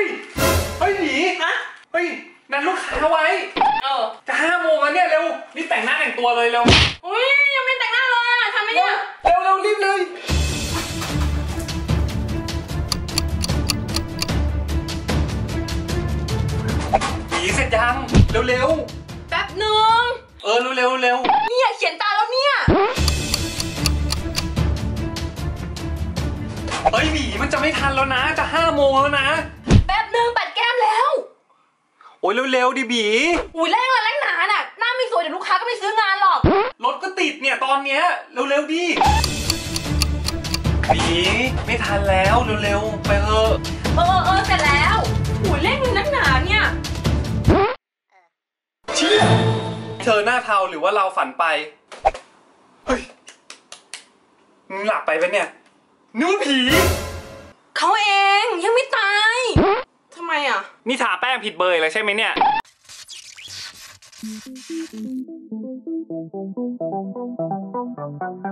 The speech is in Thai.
ฮ้ย เฮ้ยหนีฮะเฮ้ยนัดลูกค้าไว้ เออ จะห้าโมงแล้วเนี่ยเร็วรีบแต่งหน้าแต่งตัวเลยเร็ว อุ้ยยังไม่แต่งหน้าเลยอะทำไหมเนี่ย เร็วเร็วรีบเลยหนีเสร็จยัง เร็วเร็วแป๊บหนึงเออเร็วเร็วเร็วเนี่ยเขียนตาแล้วเนี่ยเฮ้ยหนีมันจะไม่ทันแล้วนะ จะห้าโมงแล้วนะ แป๊บหนึงปัดแก้มแล้ว โอ้ยเร็วเร็วดิบี อุ้ยแรงอะไรแรงหนาน่ะหน้าไม่สวยเดี๋ยวลูกค้าก็ไม่ซื้องานหรอก รถก็ติดเนี่ยตอนเนี้ยเร็วเร็วดิบีไม่ทันแล้วเร็วเร็วไปเถอะเออเออเสร็จแล้วอุ้ยเร่งเลยนักหนาเนี่ยเชี่ยเธอหน้าเทาหรือว่าเราฝันไปเฮ้ยมึงหลับไปปะเนี่ยนึกว่าผี นี่ทาแป้งผิดเบอร์เลยใช่ไหมเนี่ย Thank you.